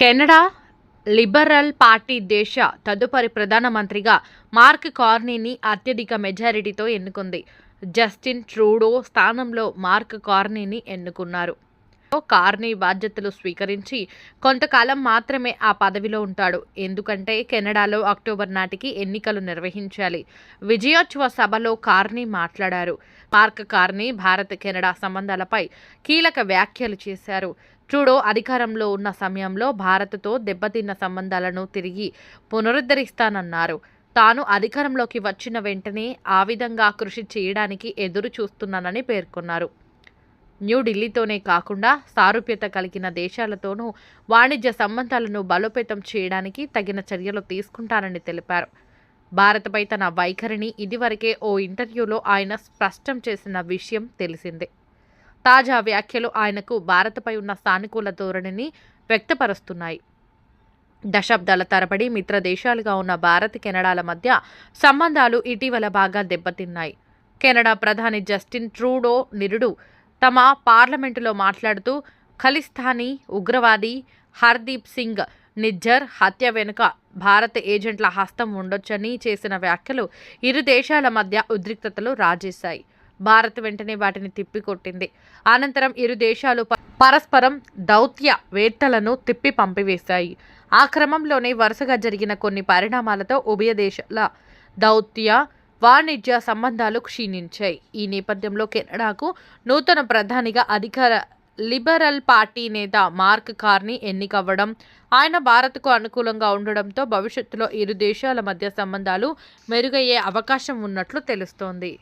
Canada liberal party దేశ తదుపరి ప్రధానమంత్రిగా మార్క్ కార్నీని అత్యధిక మెజారిటీతో ఎన్నుకుంది. జస్టిన్ ట్రూడో స్థానంలో మార్క్ కార్నీని ఎన్నుకున్నారు. కార్నీ బాధ్యతలు స్వీకరించి కొంతకాలం మాత్రమే ఆ పదవిలో ఉంటాడు. ఎందుకంటే కెనడాలో అక్టోబర్ నాటికి ఎన్నికలు నిర్వహించాలి. విజయోత్సవ సభలో కార్నీ మాట్లాడారు. మార్క్ కార్నీ భారత్ కెనడా సంబంధాలపై కీలక వ్యాఖ్యలు చేశారు. ట్రూడో అధికారంలో ఉన్న సమయంలో భారత్తో దెబ్బతిన్న సంబంధాలను తిరిగి పునరుద్ధరిస్తానన్నారు. తాను అధికారంలోకి వచ్చిన వెంటనే ఆ విధంగా కృషి చేయడానికి ఎదురు చూస్తున్నానని పేర్కొన్నారు. న్యూఢిల్లీతోనే కాకుండా సారూప్యత కలిగిన దేశాలతోనూ వాణిజ్య సంబంధాలను బలోపేతం చేయడానికి తగిన చర్యలు తీసుకుంటానని తెలిపారు. భారత్పై తన వైఖరిని ఇదివరకే ఓ ఇంటర్వ్యూలో ఆయన స్పష్టం చేసిన విషయం తెలిసిందే. తాజా వ్యాఖ్యలు ఆయనకు భారత్పై ఉన్న సానుకూల ధోరణిని వ్యక్తపరుస్తున్నాయి. దశాబ్దాల తరబడి మిత్ర దేశాలుగా ఉన్న భారత్ కెనడాల మధ్య సంబంధాలు ఇటీవల బాగా దెబ్బతిన్నాయి. కెనడా ప్రధాని జస్టిన్ ట్రూడో నిరుడు తమ పార్లమెంటులో మాట్లాడుతూ ఖలిస్తానీ ఉగ్రవాది హర్దీప్ సింగ్ నిజ్జర్ హత్య వెనుక భారత ఏజెంట్ల హస్తం ఉండొచ్చని చేసిన వ్యాఖ్యలు ఇరు దేశాల మధ్య ఉద్రిక్తతలు రాజేశాయి. భారత్ వెంటనే వాటిని తిప్పికొట్టింది. అనంతరం ఇరు దేశాలు పరస్పరం దౌత్య వేత్తలను తిప్పి పంపివేశాయి. ఆ క్రమంలోనే వరుసగా జరిగిన కొన్ని పరిణామాలతో ఉభయ దేశాల దౌత్య వాణిజ్య సంబంధాలు క్షీణించాయి. ఈ నేపథ్యంలో కెనడాకు నూతన ప్రధానిగా అధికార లిబరల్ పార్టీ నేత మార్క్ కార్ని ఎన్నికవ్వడం ఆయన భారత్కు అనుకూలంగా ఉండడంతో భవిష్యత్తులో ఇరు దేశాల మధ్య సంబంధాలు మెరుగయ్యే అవకాశం ఉన్నట్లు తెలుస్తోంది.